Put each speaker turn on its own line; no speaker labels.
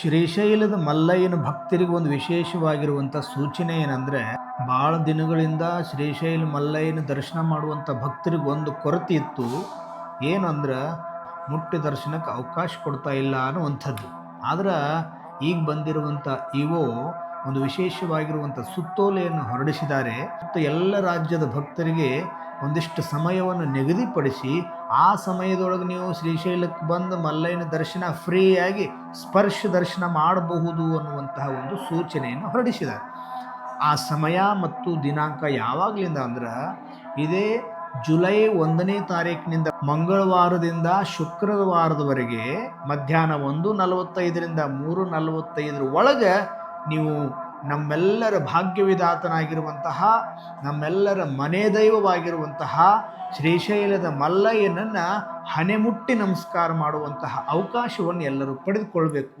ಶ್ರೀಶೈಲದ ಮಲ್ಲಯ್ಯನ ಭಕ್ತರಿಗೆ ಒಂದು ವಿಶೇಷವಾಗಿರುವಂಥ ಸೂಚನೆ ಏನಂದರೆ ಭಾಳ ದಿನಗಳಿಂದ ಶ್ರೀಶೈಲ ಮಲ್ಲಯ್ಯನ ದರ್ಶನ ಮಾಡುವಂಥ ಭಕ್ತರಿಗೆ ಒಂದು ಕೊರತೆ ಇತ್ತು. ಏನಂದ್ರೆ ಮುಟ್ಟಿ ದರ್ಶನಕ್ಕೆ ಅವಕಾಶ ಕೊಡ್ತಾ ಇಲ್ಲ ಅನ್ನುವಂಥದ್ದು. ಆದರೆ, ಈಗ ಬಂದಿರುವಂಥ ಇವೋ ಒಂದು ವಿಶೇಷವಾಗಿರುವಂಥ ಸುತ್ತೋಲೆಯನ್ನು ಹೊರಡಿಸಿದ್ದಾರೆ. ಮತ್ತು ಎಲ್ಲ ರಾಜ್ಯದ ಭಕ್ತರಿಗೆ ಒಂದಿಷ್ಟು ಸಮಯವನ್ನು ನಿಗದಿಪಡಿಸಿ, ಆ ಸಮಯದೊಳಗೆ ನೀವು ಶ್ರೀಶೈಲಕ್ಕೆ ಬಂದು ಮಲ್ಲಯ್ಯನ ದರ್ಶನ ಫ್ರೀಯಾಗಿ ಸ್ಪರ್ಶ ದರ್ಶನ ಮಾಡಬಹುದು ಅನ್ನುವಂತಹ ಒಂದು ಸೂಚನೆಯನ್ನು ಹೊರಡಿಸಿದ್ದಾರೆ. ಆ ಸಮಯ ಮತ್ತು ದಿನಾಂಕ ಯಾವಾಗಲಿಂದ ಅಂದ್ರೆ, ಇದೇ ಜುಲೈ ಒಂದನೇ ತಾರೀಕಿನಿಂದ ಮಂಗಳವಾರದಿಂದ ಶುಕ್ರವಾರದವರೆಗೆ ಮಧ್ಯಾಹ್ನ ಒಂದು ನಲವತ್ತೈದರಿಂದ ಮೂರು ನಲವತ್ತೈದರ ಒಳಗೆ ನೀವು ನಮ್ಮೆಲ್ಲರ ಭಾಗ್ಯವಿದಾತನಾಗಿರುವಂತಹ ನಮ್ಮೆಲ್ಲರ ಮನೆ ದೈವವಾಗಿರುವಂತಹ ಶ್ರೀಶೈಲದ ಮಲ್ಲಯ್ಯನನ್ನು ಹಣೆಮುಟ್ಟಿ ನಮಸ್ಕಾರ ಮಾಡುವಂತಹ ಅವಕಾಶವನ್ನು ಎಲ್ಲರೂ ಪಡೆದುಕೊಳ್ಬೇಕು.